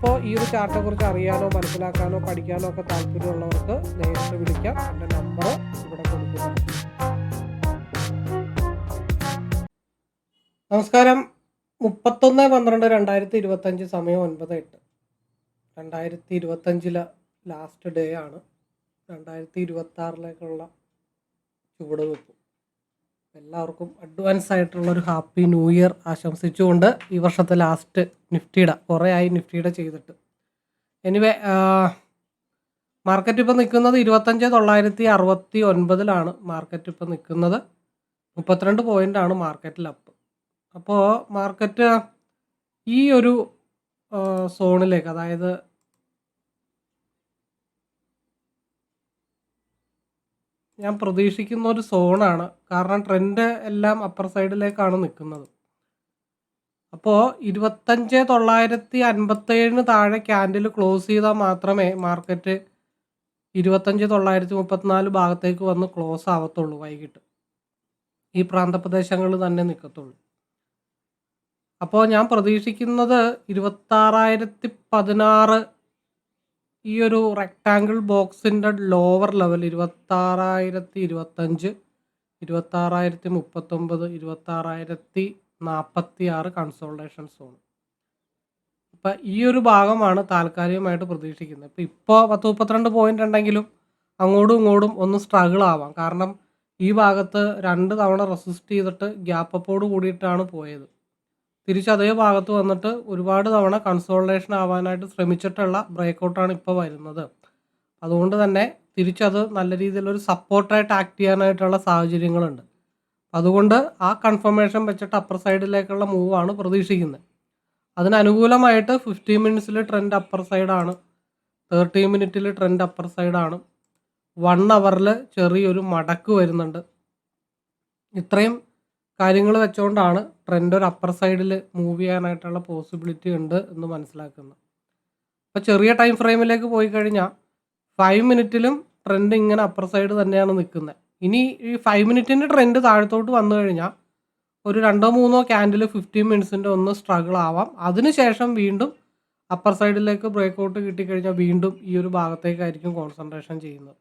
അപ്പോൾ ഈ ഒരു ചാർട്ടിനെ കുറിച്ച് അറിയാനോ മനസ്സിലാക്കാനോ പഠിക്കാനോ ഒക്കെ താല്പര്യമുള്ളവർക്ക് നേരിട്ട് വിളിക്കാം. എന്റെ നമ്പർ ഇവിടെ കൊടുക്കുന്നു നമസ്കാരം. മുപ്പത്തൊന്ന് പന്ത്രണ്ട് രണ്ടായിരത്തി ഇരുപത്തഞ്ച് സമയം ഒൻപത് എട്ട്. രണ്ടായിരത്തി ഇരുപത്തഞ്ചിലെ ലാസ്റ്റ് ഡേ ആണ്. രണ്ടായിരത്തി ഇരുപത്തി ആറിലേക്കുള്ള ചുവടുവെപ്പ് എല്ലാവർക്കും അഡ്വാൻസ് ആയിട്ടുള്ള ഒരു ഹാപ്പി ന്യൂ ഇയർ ആശംസിച്ചുകൊണ്ട് ഈ വർഷത്തെ ലാസ്റ്റ് നിഫ്റ്റിയുടെ കുറേ ആയി നിഫ്റ്റിയുടെ ചെയ്തിട്ട്. എനിവേ മാർക്കറ്റ് ഇപ്പോൾ നിൽക്കുന്നത് ഇരുപത്തഞ്ച് തൊള്ളായിരത്തി അറുപത്തി ഒൻപതിലാണ് മാർക്കറ്റ് ഇപ്പോൾ നിൽക്കുന്നത്. മുപ്പത്തിരണ്ട് പോയിന്റാണ് മാർക്കറ്റിൽ അപ്പ് അപ്പോൾ മാർക്കറ്റ് ഈ ഒരു സോണിലേക്ക് അതായത് ഞാൻ പ്രതീക്ഷിക്കുന്ന ഒരു സോണാണ്. കാരണം ട്രെൻഡ് എല്ലാം അപ്പർ സൈഡിലേക്കാണ് നിൽക്കുന്നത്. അപ്പോൾ ഇരുപത്തഞ്ച് തൊള്ളായിരത്തി അൻപത്തേഴിന് താഴെ ക്യാൻഡിൽ ക്ലോസ് ചെയ്താൽ മാത്രമേ മാർക്കറ്റ് ഇരുപത്തഞ്ച് തൊള്ളായിരത്തി മുപ്പത്തിനാല് ഭാഗത്തേക്ക് വന്ന് ക്ലോസ് ആവത്തുള്ളൂ വൈകിട്ട്. ഈ പ്രാന്തപ്രദേശങ്ങളിൽ തന്നെ നിൽക്കത്തുള്ളൂ. അപ്പോൾ ഞാൻ പ്രതീക്ഷിക്കുന്നത് ഇരുപത്താറായിരത്തി പതിനാറ് ഈ ഒരു റെക്റ്റാങ്കിൾ ബോക്സിന്റെ ലോവർ ലെവൽ ഇരുപത്താറായിരത്തി ഇരുപത്തഞ്ച് ഇരുപത്താറായിരത്തി മുപ്പത്തൊമ്പത് ഇരുപത്താറായിരത്തി നാൽപ്പത്തി ആറ് കൺസോൾട്ടേഷൻ സോൺ ഇപ്പം ഈ ഒരു ഭാഗമാണ് താൽക്കാലികമായിട്ട് പ്രതീക്ഷിക്കുന്നത്. ഇപ്പം ഇപ്പോൾ പത്ത് മുപ്പത്തിരണ്ട് പോയിന്റ് ഉണ്ടെങ്കിലും അങ്ങോട്ടും ഇങ്ങോട്ടും ഒന്ന് സ്ട്രഗിൾ ആവാം. കാരണം ഈ ഭാഗത്ത് രണ്ട് തവണ റെസിസ്റ്റ് ചെയ്തിട്ട് ഗ്യാപ്പപ്പോട് കൂടിയിട്ടാണ് പോയത്. തിരിച്ച് അതേ ഭാഗത്ത് വന്നിട്ട് ഒരുപാട് തവണ കൺസോൾട്ടേഷൻ ആവാനായിട്ട് ശ്രമിച്ചിട്ടുള്ള ബ്രേക്കൗട്ടാണ് ഇപ്പോൾ വരുന്നത്. അതുകൊണ്ട് തന്നെ തിരിച്ചത് നല്ല രീതിയിലൊരു സപ്പോർട്ടായിട്ട് ആക്ട് ചെയ്യാനായിട്ടുള്ള സാഹചര്യങ്ങളുണ്ട്. അതുകൊണ്ട് ആ കൺഫർമേഷൻ വെച്ചിട്ട് അപ്പർ സൈഡിലേക്കുള്ള മൂവാണ് പ്രതീക്ഷിക്കുന്നത്. അതിനനുകൂലമായിട്ട് ഫിഫ്റ്റി മിനിറ്റ്സിൽ ട്രെൻഡ് അപ്പർ സൈഡാണ് തേർട്ടി മിനിറ്റിൽ ട്രെൻഡ് അപ്പർ സൈഡാണ് വൺ അവറിൽ ചെറിയൊരു മടക്ക് വരുന്നുണ്ട്. ഇത്രയും കാര്യങ്ങൾ വെച്ചുകൊണ്ടാണ് ട്രെൻഡ് ഒരു അപ്പർ സൈഡിൽ മൂവ് ചെയ്യാനായിട്ടുള്ള പോസിബിലിറ്റി ഉണ്ട് എന്ന് മനസ്സിലാക്കുന്നത്. അപ്പോൾ ചെറിയ ടൈം ഫ്രെയിമിലേക്ക് പോയി കഴിഞ്ഞാൽ ഫൈവ് മിനിറ്റിലും ട്രെൻഡ് ഇങ്ങനെ അപ്പർ സൈഡ് തന്നെയാണ് നിൽക്കുന്നത്. ഇനി ഈ ഫൈവ് മിനിറ്റിന്റെ ട്രെൻഡ് താഴത്തോട്ട് വന്നു കഴിഞ്ഞാൽ ഒരു രണ്ടോ മൂന്നോ ക്യാൻഡിൽ ഫിഫ്റ്റീൻ മിനിറ്റ്സിന്റെ ഒന്ന് സ്ട്രഗിൾ ആവാം. അതിനുശേഷം വീണ്ടും അപ്പർ സൈഡിലേക്ക് ബ്രേക്കൗട്ട് കിട്ടിക്കഴിഞ്ഞാൽ വീണ്ടും ഈ ഒരു ഭാഗത്തേക്കായിരിക്കും കോൺസെൻട്രേഷൻ ചെയ്യുന്നത്.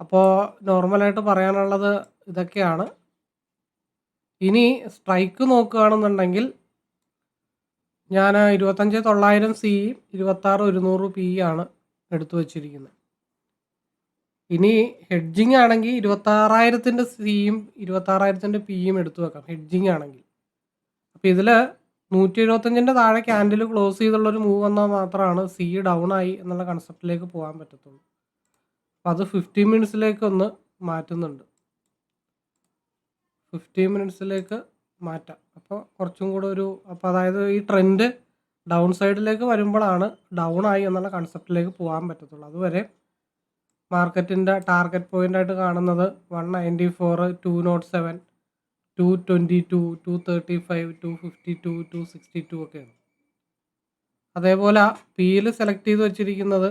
അപ്പോൾ നോർമലായിട്ട് പറയാനുള്ളത് ഇതൊക്കെയാണ്. ഇനി സ്ട്രൈക്ക് നോക്കുകയാണെന്നുണ്ടെങ്കിൽ ഞാൻ ഇരുപത്തഞ്ച് തൊള്ളായിരം സി ഇരുപത്താറ് ഒരുന്നൂറ് പി ആണ് എടുത്തു വച്ചിരിക്കുന്നത്. ഇനി ഹെഡ്ജിങ് ആണെങ്കിൽ ഇരുപത്താറായിരത്തിന്റെ സിയും ഇരുപത്താറായിരത്തിന്റെ പിയും എടുത്തു വെക്കാം ഹെഡ്ജിങ് ആണെങ്കിൽ. അപ്പോൾ ഇതിൽ നൂറ്റി എഴുപത്തഞ്ചിന്റെ താഴെ ക്യാൻഡിൽ ക്ലോസ് ചെയ്തുള്ളൊരു മൂവ് വന്നാൽ മാത്രമാണ് സി ഡൗൺ ആയി എന്നുള്ള കൺസെപ്റ്റിലേക്ക് പോകാൻ പറ്റത്തുള്ളൂ. അപ്പോൾ അത് ഫിഫ്റ്റീൻ മിനിറ്റ്സിലേക്ക് ഒന്ന് മാറ്റുന്നുണ്ട്. ഫിഫ്റ്റീൻ മിനിറ്റ്സിലേക്ക് മാറ്റാം. അപ്പോൾ കുറച്ചും കൂടെ ഒരു അപ്പോൾ അതായത് ഈ ട്രെൻഡ് ഡൗൺ സൈഡിലേക്ക് വരുമ്പോഴാണ് ഡൗൺ ആയി എന്നുള്ള കൺസെപ്റ്റിലേക്ക് പോകാൻ പറ്റത്തുള്ളൂ. അതുവരെ മാർക്കറ്റിന്റെ ടാർഗറ്റ് പോയിന്റ് ആയിട്ട് കാണുന്നത് one ninety four two nought seven two twenty two two thirty five two fifty two two sixty two ഒക്കെയാണ്. അതേപോലെ പിയിൽ സെലക്ട് ചെയ്ത് വെച്ചിരിക്കുന്നത്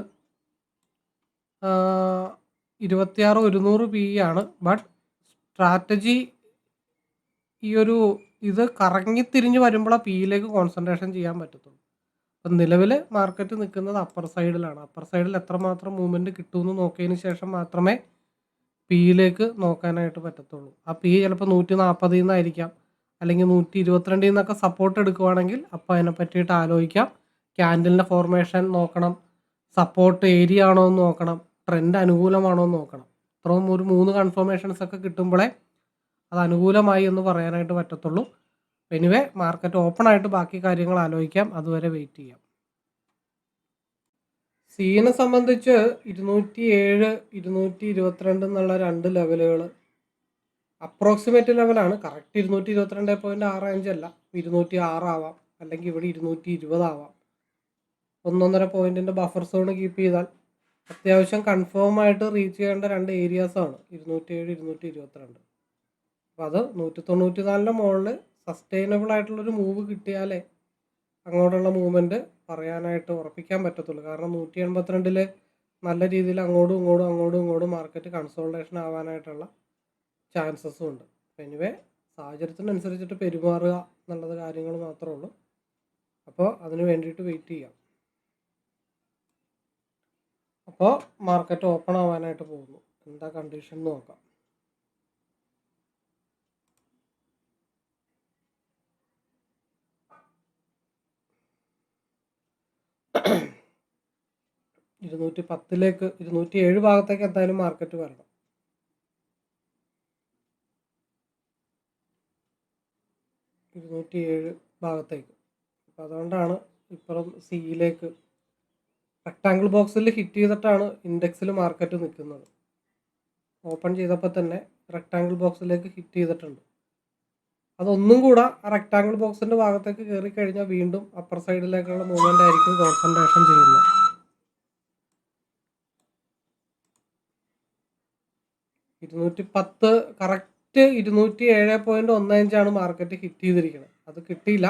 ഇരുപത്തിയാറ് ഒരുന്നൂറ് പി ആണ്. ബട്ട് സ്ട്രാറ്റജി ഈ ഒരു ഇത് കറങ്ങി തിരിഞ്ഞ് വരുമ്പോൾ ആ പിയിലേക്ക് കോൺസെൻട്രേഷൻ ചെയ്യാൻ പറ്റത്തുള്ളൂ. അപ്പം നിലവിൽ മാർക്കറ്റ് നിൽക്കുന്നത് അപ്പർ സൈഡിലാണ് അപ്പർ സൈഡിൽ എത്രമാത്രം മൂവ്മെന്റ് കിട്ടുമെന്ന് നോക്കിയതിന് ശേഷം മാത്രമേ പിയിലേക്ക് നോക്കാനായിട്ട് പറ്റത്തുള്ളൂ. ആ പി ചിലപ്പോൾ നൂറ്റി നാൽപ്പതിൽ നിന്നായിരിക്കാം അല്ലെങ്കിൽ നൂറ്റി ഇരുപത്തിരണ്ടിൽ നിന്നൊക്കെ സപ്പോർട്ട് എടുക്കുവാണെങ്കിൽ അപ്പോൾ അതിനെ പറ്റിയിട്ട് ആലോചിക്കാം. ക്യാൻഡലിന്റെ ഫോർമേഷൻ നോക്കണം. സപ്പോർട്ട് ഏരിയ ആണോ എന്ന് നോക്കണം. ട്രെൻഡ് അനുകൂലമാണോ എന്ന് നോക്കണം. ഇത്രയും ഒരു മൂന്ന് കൺഫർമേഷൻസ് ഒക്കെ കിട്ടുമ്പോഴേ അത് അനുകൂലമായി എന്ന് പറയാനായിട്ട് പറ്റത്തുള്ളൂ. എനിവേ മാർക്കറ്റ് ഓപ്പൺ ആയിട്ട് ബാക്കി കാര്യങ്ങൾ ആലോചിക്കാം. അതുവരെ വെയിറ്റ് ചെയ്യാം. സീനെ സംബന്ധിച്ച് ഇരുന്നൂറ്റി ഏഴ് ഇരുന്നൂറ്റി ഇരുപത്തിരണ്ട് എന്നുള്ള രണ്ട് ലെവലുകൾ അപ്രോക്സിമേറ്റ് ലെവലാണ് കറക്റ്റ് ഇരുന്നൂറ്റി ഇരുപത്തിരണ്ട് പോയിന്റ് ആറ് അഞ്ച് അല്ല. ഇരുന്നൂറ്റി ആറാവാം അല്ലെങ്കിൽ ഇവിടെ ഇരുന്നൂറ്റി ഇരുപതാവാം ഒന്നൊന്നര പോയിന്റിന്റെ ബഫർ സോൺ കീപ്പ് ചെയ്താൽ അത്യാവശ്യം കൺഫേം ആയിട്ട് റീച്ച് ചെയ്യേണ്ട രണ്ട് ഏരിയാസാണ് ഇരുന്നൂറ്റി ഏഴ് ഇരുന്നൂറ്റി ഇരുപത്തിരണ്ട് അപ്പം അത് നൂറ്റി തൊണ്ണൂറ്റി നാലിന്റെ മുകളിൽ സസ്റ്റൈനബിൾ ആയിട്ടുള്ളൊരു മൂവ് കിട്ടിയാലേ അങ്ങോട്ടുള്ള മൂവ്മെന്റ് പറയാനായിട്ട് ഉറപ്പിക്കാൻ പറ്റത്തുള്ളൂ. കാരണം നൂറ്റി എൺപത്തിരണ്ടിൽ നല്ല രീതിയിൽ അങ്ങോട്ടും ഇങ്ങോട്ടും അങ്ങോട്ടും ഇങ്ങോട്ടും മാർക്കറ്റ് കൺസോൾട്ടേഷൻ ആവാനായിട്ടുള്ള ചാൻസസും ഉണ്ട്. അപ്പം എനിവേ സാഹചര്യത്തിനനുസരിച്ചിട്ട് പെരുമാറുക എന്നുള്ളത് കാര്യങ്ങൾ മാത്രമേ ഉള്ളൂ. അപ്പോൾ അതിന് വേണ്ടിയിട്ട് വെയിറ്റ് ചെയ്യാം. അപ്പോൾ മാർക്കറ്റ് ഓപ്പൺ ആവാനായിട്ട് പോകുന്നു. എന്താ കണ്ടീഷൻ നോക്കാം. ഇരുന്നൂറ്റി പത്തിലേക്ക് ഇരുന്നൂറ്റി ഏഴ് ഭാഗത്തേക്ക് എന്തായാലും മാർക്കറ്റ് വരണം. ഇരുന്നൂറ്റി ഏഴ് ഭാഗത്തേക്ക്. അപ്പം അതുകൊണ്ടാണ് ഇപ്പുറം സിയിലേക്ക് റെക്ടാങ്കിൾ ബോക്സിൽ ഹിറ്റ് ചെയ്തിട്ടാണ് ഇൻഡെക്സിൽ മാർക്കറ്റ് നിൽക്കുന്നത്. ഓപ്പൺ ചെയ്തപ്പോൾ തന്നെ റെക്ടാങ്കിൾ ബോക്സിലേക്ക് ഹിറ്റ് ചെയ്തിട്ടുണ്ട്. അതൊന്നും കൂടെ റെക്ടാങ്കിൾ ബോക്സിന്റെ ഭാഗത്തേക്ക് കയറി കഴിഞ്ഞാൽ വീണ്ടും അപ്പർ സൈഡിലേക്കുള്ള മൂവ്മെന്റ് ആയിരിക്കും കോൺസെൻട്രേഷൻ ചെയ്യുന്നത്. ഇരുന്നൂറ്റി പത്ത് കറക്റ്റ് ഇരുന്നൂറ്റി ഏഴ് പോയിന്റ് ഒന്ന് അഞ്ചാണ് മാർക്കറ്റ് ഹിറ്റ് ചെയ്തിരിക്കുന്നത് അത് കിട്ടിയില്ല.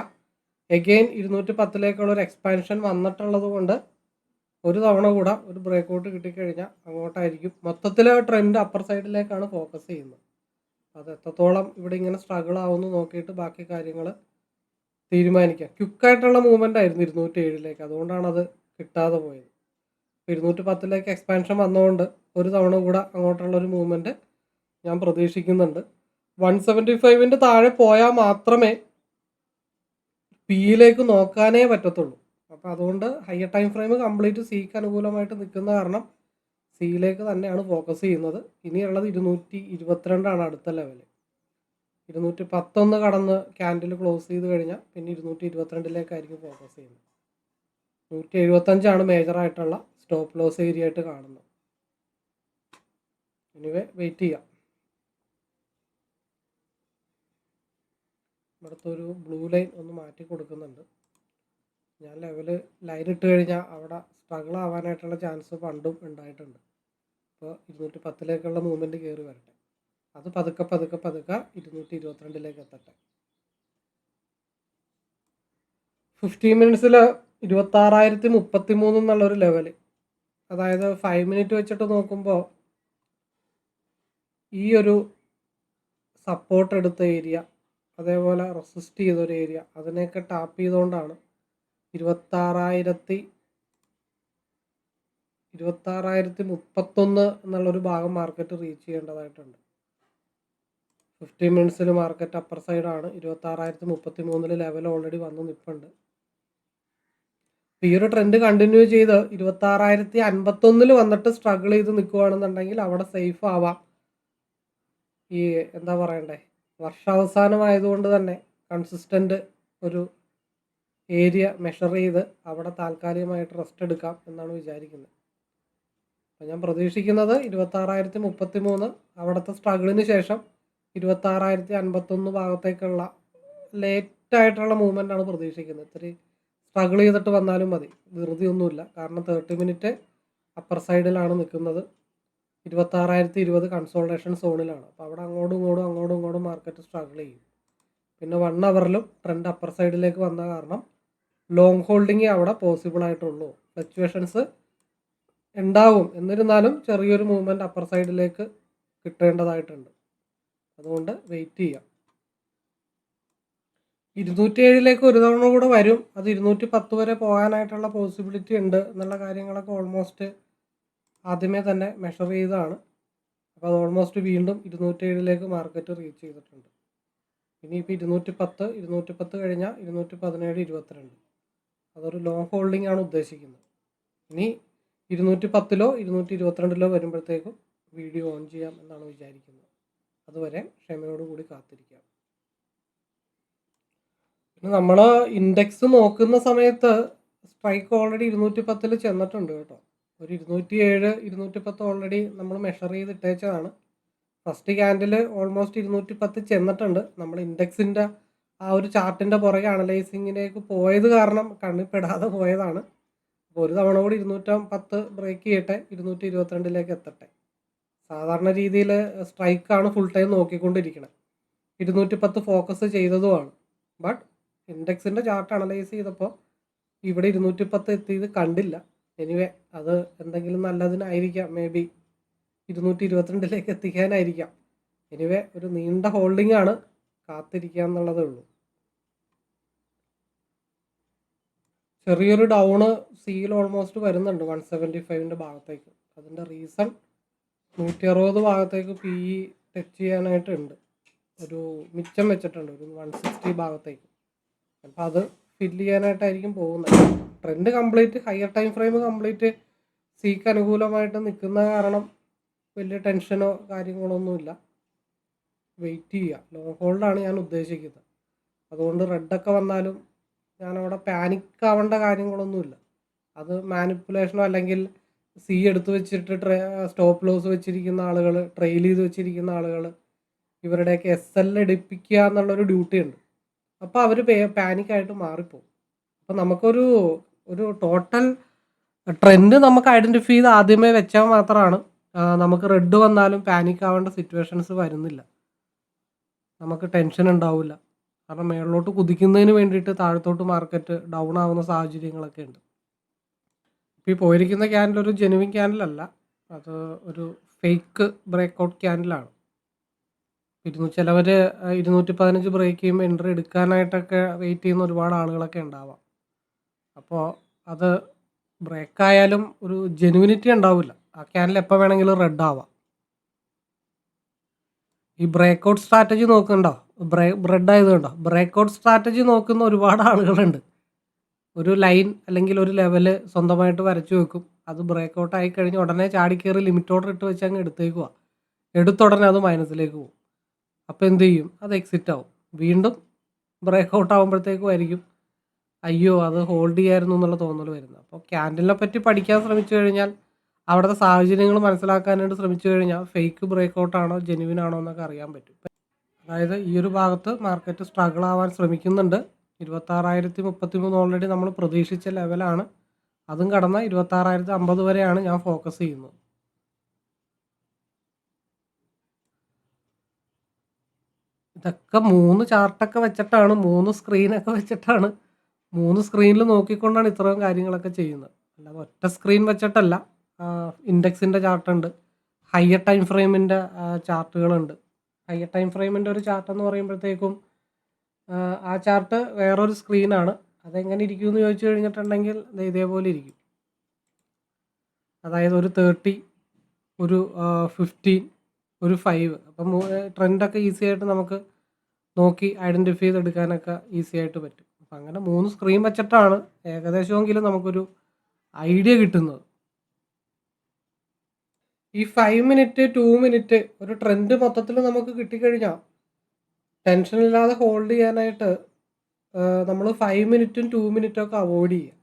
എഗെയിൻ ഇരുന്നൂറ്റി പത്തിലേക്കുള്ള ഒരു എക്സ്പാൻഷൻ വന്നിട്ടുള്ളത് കൊണ്ട് ഒരു തവണ കൂടെ ഒരു ബ്രേക്ക് ഔട്ട് കിട്ടിക്കഴിഞ്ഞാൽ അങ്ങോട്ടായിരിക്കും. മൊത്തത്തിലെ ട്രെൻഡ് അപ്പർ സൈഡിലേക്കാണ് ഫോക്കസ് ചെയ്യുന്നത്. അത് എത്രത്തോളം ഇവിടെ ഇങ്ങനെ സ്ട്രഗിൾ ആവുമെന്ന് നോക്കിയിട്ട് ബാക്കി കാര്യങ്ങൾ തീരുമാനിക്കാം. ക്യുക്കായിട്ടുള്ള മൂവ്മെന്റ് ആയിരുന്നു ഇരുന്നൂറ്റി ഏഴിലേക്ക് അതുകൊണ്ടാണ് അത് കിട്ടാതെ പോയത്. ഇരുന്നൂറ്റി പത്തിലേക്ക് എക്സ്പാൻഷൻ വന്നതുകൊണ്ട് ഒരു തവണ കൂടെ അങ്ങോട്ടുള്ള ഒരു മൂവ്മെന്റ് ഞാൻ പ്രതീക്ഷിക്കുന്നുണ്ട്. വൺ സെവന്റി ഫൈവിന്റെ താഴെ പോയാൽ മാത്രമേ പിയിലേക്ക് നോക്കാനേ പറ്റത്തുള്ളൂ. അപ്പോൾ അതുകൊണ്ട് ഹയർ ടൈം ഫ്രെയിം കംപ്ലീറ്റ് സിക്ക് അനുകൂലമായിട്ട് നിൽക്കുന്ന കാരണം സിയിലേക്ക് തന്നെയാണ് ഫോക്കസ് ചെയ്യുന്നത്. ഇനിയുള്ളത് ഇരുന്നൂറ്റി ഇരുപത്തിരണ്ടാണ് അടുത്ത ലെവൽ ഇരുന്നൂറ്റി പത്തൊന്ന് കടന്ന് ക്യാൻഡിൽ ക്ലോസ് ചെയ്ത് കഴിഞ്ഞാൽ പിന്നെ ഇരുന്നൂറ്റി ഇരുപത്തിരണ്ടിലേക്കായിരിക്കും ഫോക്കസ് ചെയ്യുന്നത്. നൂറ്റി എഴുപത്തഞ്ചാണ് മേജറായിട്ടുള്ള സ്റ്റോപ്പ് ലോസ് ഏരിയ ആയിട്ട് കാണുന്നത്. എനിവേ വെയിറ്റ് ചെയ്യാം. ഇവിടുത്തെ ഒരു ബ്ലൂ ലൈൻ ഒന്ന് മാറ്റി കൊടുക്കുന്നുണ്ട്. ഞാൻ ലെവൽ ലൈൻ ഇട്ട് കഴിഞ്ഞാൽ അവിടെ സ്ട്രഗിൾ ആവാനായിട്ടുള്ള ചാൻസ് പണ്ടും ഉണ്ടായിട്ടുണ്ട്. അപ്പോൾ ഇരുന്നൂറ്റി പത്തിലേക്കുള്ള മൂവ്മെന്റ് കയറി വരട്ടെ. അത് പതുക്കെ പതുക്കെ പതുക്കെ ഇരുന്നൂറ്റി ഇരുപത്തിരണ്ടിലേക്ക് എത്തട്ടെ. ഫിഫ്റ്റീൻ മിനിറ്റ്സിൽ ഇരുപത്താറായിരത്തി മുപ്പത്തി മൂന്ന് എന്നുള്ളൊരു ലെവൽ അതായത് ഫൈവ് മിനിറ്റ് വെച്ചിട്ട് നോക്കുമ്പോൾ ഈ ഒരു സപ്പോർട്ട് എടുത്ത ഏരിയ അതേപോലെ റെസിസ്റ്റ് ചെയ്തൊരു ഏരിയ അതിനെയൊക്കെ ടാപ്പ് ചെയ്തുകൊണ്ടാണ് ഇരുപത്താറായിരത്തി ഇരുപത്താറായിരത്തി മുപ്പത്തൊന്ന് എന്നുള്ളൊരു ഭാഗം മാർക്കറ്റ് റീച്ച് ചെയ്യേണ്ടതായിട്ടുണ്ട്. ഫിഫ്റ്റീൻ മിനിറ്റ്സിൽ മാർക്കറ്റ് അപ്പർ സൈഡാണ് ഇരുപത്താറായിരത്തി മുപ്പത്തി മൂന്നിൽ ലെവൽ ഓൾറെഡി വന്ന് നിൽപ്പുണ്ട് ഈ ഒരു ട്രെൻഡ് കണ്ടിന്യൂ ചെയ്ത് ഇരുപത്താറായിരത്തി അൻപത്തൊന്നിൽ വന്നിട്ട് സ്ട്രഗിൾ ചെയ്ത് നിൽക്കുകയാണെന്നുണ്ടെങ്കിൽ അവിടെ സേഫ് ആവാം. ഈ എന്താ പറയണ്ടേ? വർഷാവസാനമായതുകൊണ്ട് തന്നെ കൺസിസ്റ്റന്റ് ഒരു ഏരിയ മെഷർ ചെയ്ത് അവിടെ താൽക്കാലികമായിട്ട് റെസ്റ്റ് എടുക്കാം എന്നാണ് വിചാരിക്കുന്നത്. അപ്പം ഞാൻ പ്രതീക്ഷിക്കുന്നത് ഇരുപത്താറായിരത്തി മുപ്പത്തി മൂന്ന് അവിടുത്തെ സ്ട്രഗിളിന് ശേഷം ഇരുപത്താറായിരത്തി അൻപത്തൊന്ന് ഭാഗത്തേക്കുള്ള ലേറ്റായിട്ടുള്ള ആണ് പ്രതീക്ഷിക്കുന്നത്. ഇത്തിരി സ്ട്രഗിൾ ചെയ്തിട്ട് വന്നാലും മതി. ധൃതിയൊന്നുമില്ല കാരണം തേർട്ടി മിനിറ്റ് അപ്പർ സൈഡിലാണ് നിൽക്കുന്നത്. ഇരുപത്താറായിരത്തി ഇരുപത് കൺസോൾട്ടേഷൻ സോണിലാണ് അപ്പോൾ അവിടെ അങ്ങോട്ടും ഇങ്ങോട്ടും അങ്ങോട്ടും ഇങ്ങോട്ടും മാർക്കറ്റ് സ്ട്രഗിൾ ചെയ്യും. പിന്നെ വൺ അവറിലും ട്രെൻഡ് അപ്പർ സൈഡിലേക്ക് വന്ന കാരണം ലോങ് ഹോൾഡിങ് അവിടെ പോസിബിൾ ആയിട്ടുള്ളൂ. ഫ്ലക്ച്വേഷൻസ് ഉണ്ടാവും. എന്നിരുന്നാലും ചെറിയൊരു മൂവ്മെന്റ് അപ്പർ സൈഡിലേക്ക് കിട്ടേണ്ടതായിട്ടുണ്ട്. അതുകൊണ്ട് വെയിറ്റ് ചെയ്യാം. ഇരുന്നൂറ്റി ഏഴിലേക്ക് ഒരു തവണ കൂടെ വരും. അത് ഇരുന്നൂറ്റി പത്ത് വരെ പോകാനായിട്ടുള്ള പോസിബിലിറ്റി ഉണ്ട് എന്നുള്ള കാര്യങ്ങളൊക്കെ ഓൾമോസ്റ്റ് ആദ്യമേ തന്നെ മെഷർ ചെയ്തതാണ്. അപ്പോൾ അത് ഓൾമോസ്റ്റ് വീണ്ടും ഇരുന്നൂറ്റി ഏഴിലേക്ക് മാർക്കറ്റ് റീച്ച് ചെയ്തിട്ടുണ്ട്. ഇനിയിപ്പോൾ ഇരുന്നൂറ്റി പത്ത് ഇരുന്നൂറ്റി പത്ത് കഴിഞ്ഞാൽ ഇരുന്നൂറ്റി പതിനേഴ് ഇരുപത്തിരണ്ട്. അതൊരു ലോങ് ഹോൾഡിംഗ് ആണ് ഉദ്ദേശിക്കുന്നത്. ഇനി ഇരുന്നൂറ്റി പത്തിലോ ഇരുന്നൂറ്റി ഇരുപത്തിരണ്ടിലോ വരുമ്പോഴത്തേക്കും വീഡിയോ ഓൺ ചെയ്യാം എന്നാണ് വിചാരിക്കുന്നത്. അതുവരെ ക്ഷമയോടുകൂടി കാത്തിരിക്കാം. പിന്നെ നമ്മൾ ഇൻഡെക്സ് നോക്കുന്ന സമയത്ത് സ്ട്രൈക്ക് ഓൾറെഡി ഇരുന്നൂറ്റി പത്തിൽ ചെന്നിട്ടുണ്ട് കേട്ടോ. ഒരു ഇരുന്നൂറ്റി ഏഴ് ഇരുന്നൂറ്റി പത്ത് ഓൾറെഡി നമ്മൾ മെഷർ ചെയ്ത് ഇട്ടേച്ചതാണ് ഫസ്റ്റ് ക്യാൻഡിൽ ഓൾമോസ്റ്റ് ഇരുന്നൂറ്റി പത്ത് ചെന്നിട്ടുണ്ട്. നമ്മൾ ഇൻഡെക്സിന്റെ ആ ഒരു ചാർട്ടിന്റെ പുറകെ അനലൈസിങ്ങിലേക്ക് പോയത് കാരണം കണ്ണിപ്പെടാതെ പോയതാണ്. ഒരു തവണ കൂടി ഇരുന്നൂറ്റം പത്ത് ബ്രേക്ക് ചെയ്യട്ടെ ഇരുന്നൂറ്റി ഇരുപത്തിരണ്ടിലേക്ക് എത്തട്ടെ. സാധാരണ രീതിയിൽ സ്ട്രൈക്കാണ് ഫുൾ ടൈം നോക്കിക്കൊണ്ടിരിക്കുന്നത് ഇരുന്നൂറ്റി പത്ത് ഫോക്കസ് ചെയ്തതുമാണ്. ബട്ട് ഇൻഡെക്സിന്റെ ചാർട്ട് അനലൈസ് ചെയ്തപ്പോൾ ഇവിടെ ഇരുന്നൂറ്റി പത്ത് എത്തിയത് കണ്ടില്ല. എനിവേ അത് എന്തെങ്കിലും നല്ലതിനായിരിക്കാം. മേ ബി ഇരുന്നൂറ്റി ഇരുപത്തിരണ്ടിലേക്ക് എത്തിക്കാനായിരിക്കാം. എനിവേ ഒരു നീണ്ട ഹോൾഡിംഗ് ആണ് കാത്തിരിക്കുക എന്നുള്ളതേ ഉള്ളൂ. ചെറിയൊരു ഡൗണ് സിയിൽ ഓൾമോസ്റ്റ് വരുന്നുണ്ട് വൺ സെവന്റി ഫൈവിന്റെ ഭാഗത്തേക്ക്. അതിന്റെ റീസൺ നൂറ്റി അറുപത് ഭാഗത്തേക്ക് പി ഇ ടച്ച് ചെയ്യാനായിട്ടുണ്ട്. ഒരു മിച്ചം വെച്ചിട്ടുണ്ട് ഒരു വൺ സിക്സ്റ്റി ഭാഗത്തേക്ക്. അപ്പം അത് ഫില്ല് ചെയ്യാനായിട്ടായിരിക്കും പോകുന്നത്. Trend complete higher time frame complete seek അനുകൂലമായിട്ട് നിൽക്കുന്ന കാരണം വലിയ ടെൻഷനോ കാര്യങ്ങളൊന്നുമില്ല വെയിറ്റ് ചെയ്യുക. ലോങ് ഹോൾഡാണ് ഞാൻ ഉദ്ദേശിക്കുന്നത്. അതുകൊണ്ട് റെഡൊക്കെ വന്നാലും ഞാനവിടെ പാനിക് ആവേണ്ട കാര്യങ്ങളൊന്നുമില്ല. അത് മാനിപ്പുലേഷനോ അല്ലെങ്കിൽ സി എടുത്തു വെച്ചിട്ട് ട്രേ സ്റ്റോപ്പ് ലോസ് വെച്ചിരിക്കുന്ന ആളുകൾ ട്രെയിൽ ചെയ്ത് വെച്ചിരിക്കുന്ന ആളുകൾ ഇവരുടെയൊക്കെ എസ് എൽ എടുപ്പിക്കുക എന്നുള്ളൊരു ഡ്യൂട്ടി ഉണ്ട് അപ്പോൾ അവർ പാനിക്കായിട്ട് മാറിപ്പോകും അപ്പോൾ നമുക്കൊരു ഒരു ടോട്ടൽ ട്രെൻഡ് നമുക്ക് ഐഡന്റിഫൈ ചെയ്ത് ആദ്യമേ വെച്ചാൽ മാത്രമാണ് നമുക്ക് റെഡ് വന്നാലും പാനിക് ആവേണ്ട സിറ്റുവേഷൻസ് വരുന്നില്ല. നമുക്ക് ടെൻഷൻ ഉണ്ടാവില്ല. കാരണം മേളിലോട്ട് കുതിക്കുന്നതിന് വേണ്ടിയിട്ട് താഴത്തോട്ട് മാർക്കറ്റ് ഡൗൺ ആവുന്ന സാഹചര്യങ്ങളൊക്കെ ഉണ്ട്. ഇപ്പോൾ ഈ പോയിരിക്കുന്ന ക്യാൻഡിൽ ഒരു ജെനുവിൻ ക്യാൻഡിലല്ല അത് ഒരു ഫേക്ക് ബ്രേക്ക് ഔട്ട് ക്യാൻഡിലാണ് ഇരുന്നൂ ചിലവർ ഇരുന്നൂറ്റി പതിനഞ്ച് ബ്രേക്ക് ചെയ്യുമ്പോൾ എൻട്രി എടുക്കാനായിട്ടൊക്കെ വെയിറ്റ് ചെയ്യുന്ന ഒരുപാട് ആളുകളൊക്കെ ഉണ്ടാവാം. അപ്പോൾ അത് ബ്രേക്ക് ആയാലും ഒരു ജെനുവിനിറ്റി ഉണ്ടാവില്ല. ആ ക്യാനിൽ എപ്പോൾ വേണമെങ്കിലും റെഡ് ആവാം. ഈ ബ്രേക്ക് ഔട്ട് സ്ട്രാറ്റജി നോക്കുന്നുണ്ടോ ബ്രേ ബ്രെഡ് ആയതുകൊണ്ടോ ബ്രേക്ക് ഔട്ട് സ്ട്രാറ്റജി നോക്കുന്ന ഒരുപാട് ആളുകളുണ്ട്. ഒരു ലൈൻ അല്ലെങ്കിൽ ഒരു ലെവൽ സ്വന്തമായിട്ട് വരച്ചു വെക്കും. അത് ബ്രേക്ക് ഔട്ട് ആയി കഴിഞ്ഞ് ഉടനെ ചാടിക്കയറി ലിമിറ്റ് ഓർഡർ ഇട്ട് വെച്ച് അങ്ങ് എടുത്തേക്കുക എടുത്തുടനെ അത് മൈനസിലേക്ക് പോകും. അപ്പോൾ എന്ത് ചെയ്യും? അത് എക്സിറ്റ് ആവും. വീണ്ടും ബ്രേക്ക് ഔട്ട് ആകുമ്പോഴത്തേക്കും ആയിരിക്കും. അയ്യോ അത് ഹോൾഡ് ചെയ്യായിരുന്നു എന്നുള്ള തോന്നൽ വരുന്നത്. അപ്പോൾ ക്യാൻഡലിനെ പറ്റി പഠിക്കാൻ ശ്രമിച്ചു കഴിഞ്ഞാൽ അവിടുത്തെ സാഹചര്യങ്ങൾ മനസ്സിലാക്കാനായിട്ട് ശ്രമിച്ചു കഴിഞ്ഞാൽ ഫേക്ക് ബ്രേക്ക് ഔട്ട് ജെനുവിൻ ആണോ എന്നൊക്കെ അറിയാൻ പറ്റും. അതായത് ഈ ഒരു ഭാഗത്ത് മാർക്കറ്റ് സ്ട്രഗിൾ ആവാൻ ശ്രമിക്കുന്നുണ്ട്. ഇരുപത്താറായിരത്തി മുപ്പത്തി മൂന്ന് ഓൾറെഡി നമ്മൾ പ്രതീക്ഷിച്ച ലെവലാണ് അതും കടന്ന ഇരുപത്താറായിരത്തി അമ്പത് വരെയാണ് ഞാൻ ഫോക്കസ് ചെയ്യുന്നത്. ഇതൊക്കെ മൂന്ന് ചാർട്ടൊക്കെ വെച്ചിട്ടാണ് മൂന്ന് സ്ക്രീനൊക്കെ വെച്ചിട്ടാണ്. മൂന്ന് സ്ക്രീനിൽ നോക്കിക്കൊണ്ടാണ് ഇത്രയും കാര്യങ്ങളൊക്കെ ചെയ്യുന്നത്. അല്ലാതെ ഒറ്റ സ്ക്രീൻ വെച്ചിട്ടല്ല. ഇൻഡെക്സിന്റെ ചാർട്ടുണ്ട് ഹയർ ടൈം ഫ്രെയിമിന്റെ ചാർട്ടുകളുണ്ട് ഹയർ ടൈം ഫ്രെയിമിന്റെ ഒരു ചാർട്ട് എന്ന് പറയുമ്പോഴത്തേക്കും ആ, ചാർട്ട് വേറൊരു സ്ക്രീനാണ് അതെങ്ങനെ ഇരിക്കും എന്ന് ചോദിച്ചു കഴിഞ്ഞിട്ടുണ്ടെങ്കിൽ ഇതേപോലെ ഇരിക്കും. അതായത് ഒരു തേർട്ടി ഒരു ഫിഫ്റ്റീൻ ഒരു ഫൈവ് അപ്പം ട്രെൻഡൊക്കെ ഈസി ആയിട്ട് നമുക്ക് നോക്കി ഐഡന്റിഫൈ ചെയ്തെടുക്കാനൊക്കെ ഈസി ആയിട്ട് പറ്റും. അപ്പം അങ്ങനെ മൂന്ന് സ്ക്രീൻ വെച്ചിട്ടാണ് ഏകദേശമെങ്കിലും നമുക്കൊരു ഐഡിയ കിട്ടുന്നത്. ഈ ഫൈവ് മിനിറ്റ് ടു മിനിറ്റ് ഒരു ട്രെൻഡ് മൊത്തത്തിൽ നമുക്ക് കിട്ടിക്കഴിഞ്ഞാൽ ടെൻഷൻ ഇല്ലാതെ ഹോൾഡ് ചെയ്യാനായിട്ട് നമ്മൾ ഫൈവ് മിനിറ്റും ടു മിനിറ്റും ഒക്കെ അവോയ്ഡ് ചെയ്യുക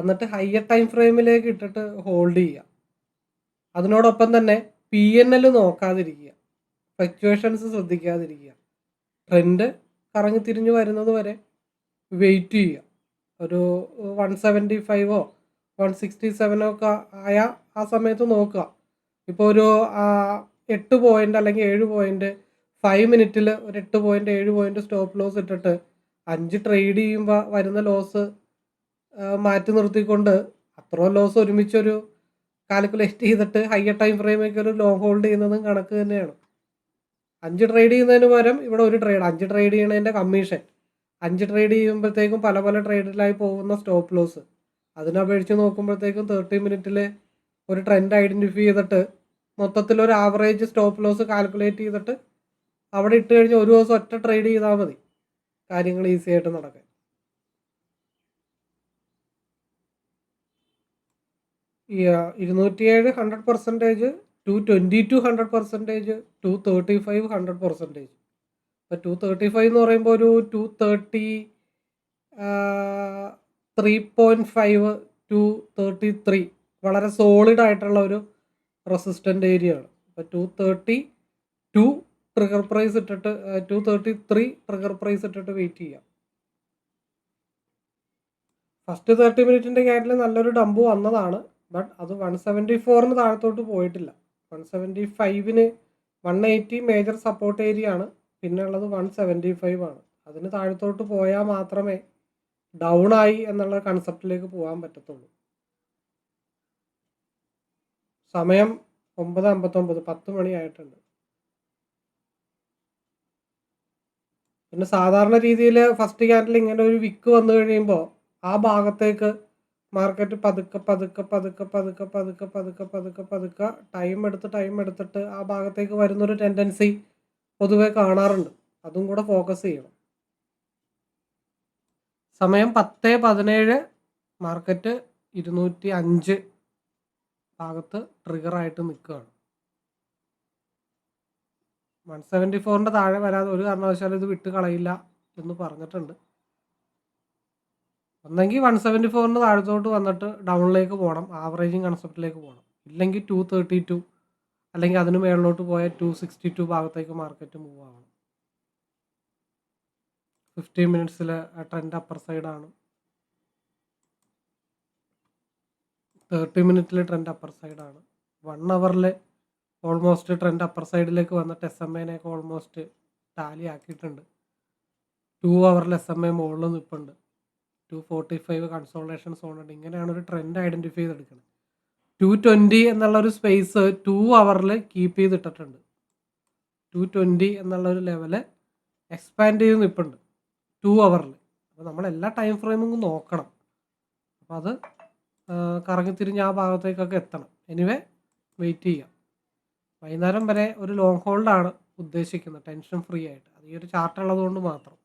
എന്നിട്ട് ഹയർ ടൈം ഫ്രെയിമിലേക്ക് ഇട്ടിട്ട് ഹോൾഡ് ചെയ്യുക അതിനോടൊപ്പം തന്നെ പി എൻ എൽ നോക്കാതിരിക്കുക. ഫ്ലക്ച്വേഷൻസ് ശ്രദ്ധിക്കാതിരിക്കുക. ട്രെൻഡ് കറങ്ങി തിരിഞ്ഞു വരുന്നത് വരെ വെയിറ്റ് ചെയ്യുക. ഒരു വൺ സെവന്റി ഫൈവോ വൺ സിക്സ്റ്റി സെവനോ ഒക്കെ ആയ ആ സമയത്ത് നോക്കുക. ഇപ്പോൾ ഒരു എട്ട് പോയിന്റ് അല്ലെങ്കിൽ ഏഴ് പോയിന്റ് ഫൈവ് മിനിറ്റിൽ ഒരു എട്ട് പോയിന്റ് ഏഴ് പോയിന്റ് സ്റ്റോപ്പ് ലോസ് ഇട്ടിട്ട് അഞ്ച് ട്രേഡ് ചെയ്യുമ്പോൾ വരുന്ന ലോസ് മാറ്റി നിർത്തിക്കൊണ്ട് അത്ര ലോസ് ഒരുമിച്ചൊരു കാൽക്കുലേറ്റ് ചെയ്തിട്ട് ഹയർ ടൈം ഫ്രെയിമൊക്കെ ഒരു ലോങ് ഹോൾഡ് ചെയ്യുന്നതും കണക്ക് തന്നെയാണ്. അഞ്ച് ട്രേഡ് ചെയ്യുന്നതിന് പകരം ഇവിടെ ഒരു ട്രേഡ് അഞ്ച് ട്രേഡ് ചെയ്യണതിന്റെ കമ്മീഷൻ അഞ്ച് ട്രേഡ് ചെയ്യുമ്പോഴത്തേക്കും പല പല ട്രേഡിലായി പോകുന്ന സ്റ്റോപ്പ് ലോസ് അതിനപേക്ഷിച്ച് നോക്കുമ്പോഴത്തേക്കും തേർട്ടി മിനിറ്റിൽ ഒരു ട്രെൻഡ് ഐഡന്റിഫൈ ചെയ്തിട്ട് മൊത്തത്തിൽ ഒരു ആവറേജ് സ്റ്റോപ്പ് ലോസ് കാൽക്കുലേറ്റ് ചെയ്തിട്ട് അവിടെ ഇട്ട് കഴിഞ്ഞാൽ ഒരു ദിവസം ഒറ്റ ട്രേഡ് ചെയ്താൽ മതി. കാര്യങ്ങൾ ഈസി ആയിട്ട് നടക്കാൻ. ഇരുന്നൂറ്റി ഇരുന്നൂറ്റിയേഴ് hundred percentage two twenty two hundred percentage two thirty five hundred percentage അപ്പോൾ ടു തേർട്ടി ഫൈവ് എന്ന് പറയുമ്പോൾ ഒരു two thirty three point five two thirty three വളരെ സോളിഡ് ആയിട്ടുള്ള ഒരു റെസിസ്റ്റന്റ് ഏരിയ ആണ്. അപ്പോൾ two thirty two trigger price ഇട്ടിട്ട് two thirty three trigger price ഇട്ടിട്ട് വെയിറ്റ് ചെയ്യാം. ഫസ്റ്റ് തേർട്ടി മിനിറ്റിന്റെ കാര്യത്തിൽ നല്ലൊരു ഡംബ് വന്നതാണ് ബട്ട് അത് വൺ സെവന്റി ഫോറിന് താഴത്തോട്ട് പോയിട്ടില്ല. One seventy ഫൈവിന് one eighty major support area ആണ് പിന്നെ ഉള്ളത് വൺ സെവന്റി ഫൈവ് ആണ്. അതിന് താഴത്തോട്ട് പോയാൽ മാത്രമേ ഡൗൺ ആയി എന്നുള്ള കൺസെപ്റ്റിലേക്ക് പോകാൻ പറ്റത്തുള്ളൂ. സമയം ഒമ്പത് അമ്പത്തൊമ്പത് പത്ത് മണിയായിട്ടുണ്ട് പിന്നെ സാധാരണ രീതിയിൽ ഫസ്റ്റ് ക്യാൻഡിൽ ഇങ്ങനെ ഒരു വിക്ക് വന്നു കഴിയുമ്പോൾ ആ ഭാഗത്തേക്ക് മാർക്കറ്റ് പതുക്കെ പതുക്കെ പതുക്കെ പതുക്കെ പതുക്കെ പതുക്കെ പതുക്കെ പതുക്കെ ടൈം എടുത്ത് ടൈം എടുത്തിട്ട് ആ ഭാഗത്തേക്ക് വരുന്നൊരു ടെൻഡൻസി പൊതുവെ കാണാറുണ്ട്. അതും കൂടെ ഫോക്കസ് ചെയ്യണം. സമയം പത്ത് പതിനേഴ് മാർക്കറ്റ് ഇരുന്നൂറ്റി അഞ്ച്. ഭാഗത്ത് ട്രിഗറായിട്ട് നിൽക്കുകയാണ്. വൺ സെവന്റി ഫോറിന്റെ താഴെ വരാതെ ഒരു കാരണവശാലും ഇത് വിട്ട് കളയില്ല എന്ന് പറഞ്ഞിട്ടുണ്ട്. ഒന്നെങ്കിൽ വൺ സെവന്റി ഫോറിന് താഴത്തോട്ട് വന്നിട്ട് ഡൗണിലേക്ക് പോകണം ആവറേജിങ് കൺസെപ്റ്റിലേക്ക് പോകണം. ഇല്ലെങ്കിൽ ടു തേർട്ടി ടു അല്ലെങ്കിൽ അതിന് മേളിലോട്ട് പോയാൽ ടു സിക്സ്റ്റി ടു ഭാഗത്തേക്ക് മാർക്കറ്റ് മൂവ് ആവണം. ഫിഫ്റ്റീൻ മിനിറ്റ്സിൽ ട്രെൻഡ് അപ്പർ സൈഡാണ്. തേർട്ടി മിനിറ്റിൽ ട്രെൻഡ് അപ്പർ സൈഡാണ് വൺ അവറിൽ ഓൾമോസ്റ്റ് ട്രെൻഡ് അപ്പർ സൈഡിലേക്ക് വന്നിട്ട് എസ് എം എനെയൊക്കെ ഓൾമോസ്റ്റ് ടാലി ആക്കിയിട്ടുണ്ട്. ടു അവറിൽ എസ് എം എ മുകളിൽ നിൽപ്പുണ്ട് ടു ഫോർട്ടി ഫൈവ് കൺസോളേഷൻ സോണുണ്ട് ഇങ്ങനെയാണ് ഒരു ട്രെൻഡ് ഐഡന്റിഫൈ ചെയ്തെടുക്കുന്നത് ടു ട്വന്റി എന്നുള്ള ഒരു സ്പേസ് ടു അവറിൽ കീപ്പ് ചെയ്തിട്ടിട്ടുണ്ട്. ടു ട്വന്റി എന്നുള്ള ഒരു ലെവൽ എക്സ്പാൻഡ് ചെയ്ത് നിൽപ്പുണ്ട് ടു അവറിൽ അപ്പോൾ നമ്മൾ എല്ലാ ടൈം ഫ്രെയിമും നോക്കണം. അപ്പോൾ അത് കറങ്ങിത്തിരിഞ്ഞ് ആ ഭാഗത്തേക്കൊക്കെ എത്തണം. എനിവേ വെയിറ്റ് ചെയ്യാം. വൈകുന്നേരം വരെ ഒരു ലോങ് ഹോൾഡാണ് ഉദ്ദേശിക്കുന്നത് ടെൻഷൻ ഫ്രീ ആയിട്ട്. അത് ഈ ഒരു ചാർട്ട് ഉള്ളതുകൊണ്ട് മാത്രം.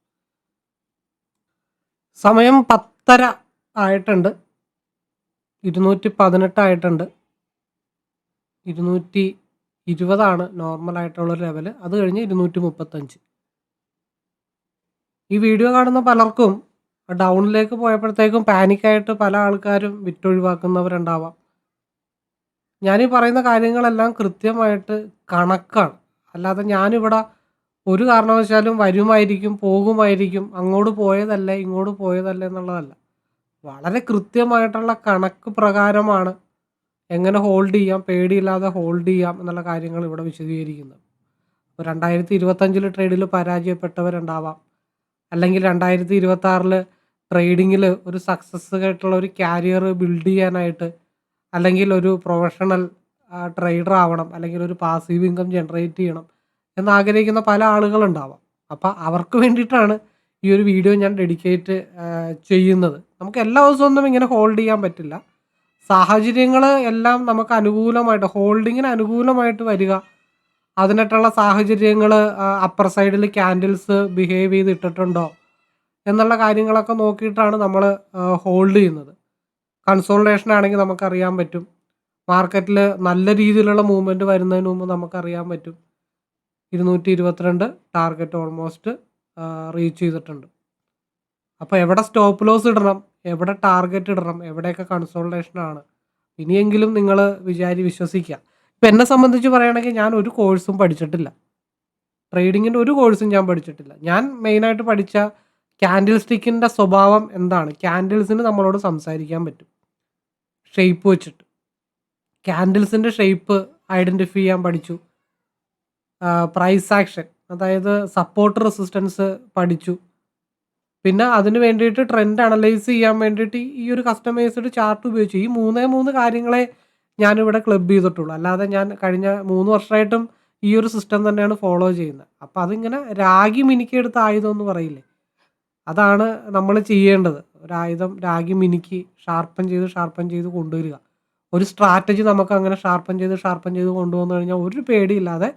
സമയം പത്തര ആയിട്ടുണ്ട്. ഇരുന്നൂറ്റി പതിനെട്ടായിട്ടുണ്ട് ഇരുന്നൂറ്റി ഇരുപതാണ് നോർമലായിട്ടുള്ള ലെവൽ അത് കഴിഞ്ഞ് ഇരുന്നൂറ്റി മുപ്പത്തഞ്ച്. ഈ വീഡിയോ കാണുന്ന പലർക്കും ഡൗണിലേക്ക് പോയപ്പോഴത്തേക്കും പാനിക്കായിട്ട് പല ആൾക്കാരും വിറ്റൊഴിവാക്കുന്നവരുണ്ടാവാം. ഞാനീ പറയുന്ന കാര്യങ്ങളെല്ലാം കൃത്യമായിട്ട് കണക്കാണ്. അല്ലാതെ ഞാനിവിടെ ഒരു കാരണവശാലും വരുമായിരിക്കും പോകുമായിരിക്കും അങ്ങോട്ട് പോയതല്ല ഇങ്ങോട്ട് പോയതല്ല എന്നുള്ളതല്ല. വളരെ കൃത്യമായിട്ടുള്ള കണക്ക് പ്രകാരമാണ് എങ്ങനെ ഹോൾഡ് ചെയ്യാം പേടിയില്ലാതെ ഹോൾഡ് ചെയ്യാം എന്നുള്ള കാര്യങ്ങൾ ഇവിടെ വിശദീകരിക്കുന്നത്. ഇപ്പോൾ രണ്ടായിരത്തി ഇരുപത്തഞ്ചിൽ ട്രേഡിൽ പരാജയപ്പെട്ടവരുണ്ടാവാം. അല്ലെങ്കിൽ രണ്ടായിരത്തി ഇരുപത്തി ട്രേഡിങ്ങിൽ ഒരു സക്സസ് ആയിട്ടുള്ള ഒരു കാരിയർ ബിൽഡ് ചെയ്യാനായിട്ട് അല്ലെങ്കിൽ ഒരു പ്രൊഫഷണൽ ട്രേഡർ ആവണം അല്ലെങ്കിൽ ഒരു പാസീവ് ഇൻകം ജനറേറ്റ് ചെയ്യണം എന്നാഗ്രഹിക്കുന്ന പല ആളുകളുണ്ടാവാം. അപ്പോൾ അവർക്ക് വേണ്ടിയിട്ടാണ് ഈ ഒരു വീഡിയോ ഞാൻ ഡെഡിക്കേറ്റ് ചെയ്യുന്നത്. നമുക്ക് എല്ലാ ദിവസവും ഒന്നും ഇങ്ങനെ ഹോൾഡ് ചെയ്യാൻ പറ്റില്ല. സാഹചര്യങ്ങൾ എല്ലാം നമുക്ക് അനുകൂലമായിട്ട് ഹോൾഡിങ്ങിന് അനുകൂലമായിട്ട് വരിക. അതിനായിട്ടുള്ള സാഹചര്യങ്ങൾ അപ്പർ സൈഡിൽ ക്യാൻഡിൽസ് ബിഹേവ് ചെയ്തിട്ടിട്ടുണ്ടോ? എന്നുള്ള കാര്യങ്ങളൊക്കെ നോക്കിയിട്ടാണ് നമ്മൾ ഹോൾഡ് ചെയ്യുന്നത്. കൺസോൾട്ടേഷൻ ആണെങ്കിൽ നമുക്കറിയാൻ പറ്റും. മാർക്കറ്റിൽ നല്ല രീതിയിലുള്ള മൂവ്മെന്റ് വരുന്നതിന് മുമ്പ് നമുക്കറിയാൻ പറ്റും. ഇരുന്നൂറ്റി ഇരുപത്തിരണ്ട് ടാർഗറ്റ് ഓൾമോസ്റ്റ് റീച്ച് ചെയ്തിട്ടുണ്ട്. അപ്പോൾ എവിടെ സ്റ്റോപ്പ് ലോസ് ഇടണം എവിടെ ടാർഗറ്റ് ഇടണം എവിടെയൊക്കെ കൺസോൾട്ടേഷൻ ആണ് ഇനിയെങ്കിലും നിങ്ങൾ വിചാരി വിശ്വസിക്കുക. ഇപ്പം എന്നെ സംബന്ധിച്ച് പറയുകയാണെങ്കിൽ ഞാൻ ഒരു കോഴ്സും പഠിച്ചിട്ടില്ല. ട്രേഡിങ്ങിന്റെ ഒരു കോഴ്സും ഞാൻ പഠിച്ചിട്ടില്ല. ഞാൻ മെയിനായിട്ട് പഠിച്ച ക്യാൻഡിൽ സ്റ്റിക്കിന്റെ സ്വഭാവം എന്താണ്? ക്യാൻഡിൽസിന് നമ്മളോട് സംസാരിക്കാൻ പറ്റും. ഷെയ്പ്പ് വെച്ചിട്ട്. ക്യാൻഡിൽസിന്റെ ഷെയ്പ്പ് ഐഡന്റിഫൈ ചെയ്യാൻ പഠിച്ചു. പ്രൈസ് ആക്ഷൻ അതായത് സപ്പോർട്ട് റെസിസ്റ്റൻസ് പഠിച്ചു. പിന്നെ അതിന് വേണ്ടിയിട്ട് ട്രെൻഡ് അനലൈസ് ചെയ്യാൻ വേണ്ടിയിട്ട് ഈ ഒരു കസ്റ്റമൈസ്ഡ് ചാർട്ട് ഉപയോഗിച്ചു. ഈ മൂന്നേ മൂന്ന് കാര്യങ്ങളെ ഞാനിവിടെ ക്ലബ് ചെയ്തിട്ടുള്ളൂ. അല്ലാതെ ഞാൻ കഴിഞ്ഞ മൂന്ന് വർഷമായിട്ടും ഈ ഒരു സിസ്റ്റം തന്നെയാണ് ഫോളോ ചെയ്യുന്നത്. അപ്പോൾ അതിങ്ങനെ രാഗി മിനിക്കെടുത്ത ആയുധം എന്ന് പറയില്ലേ? അതാണ് നമ്മൾ ചെയ്യേണ്ടത്. ഒരായുധം രാഗി മിനുക്കി ഷാർപ്പൻ ചെയ്ത് ഷാർപ്പൻ ചെയ്ത് കൊണ്ടുവരിക. ഒരു സ്ട്രാറ്റജി നമുക്ക് അങ്ങനെ ഷാർപ്പൻ ചെയ്ത് ഷാർപ്പൻ ചെയ്ത് കൊണ്ടുവന്നു കഴിഞ്ഞാൽ ഒരു പേടിയില്ലാതെ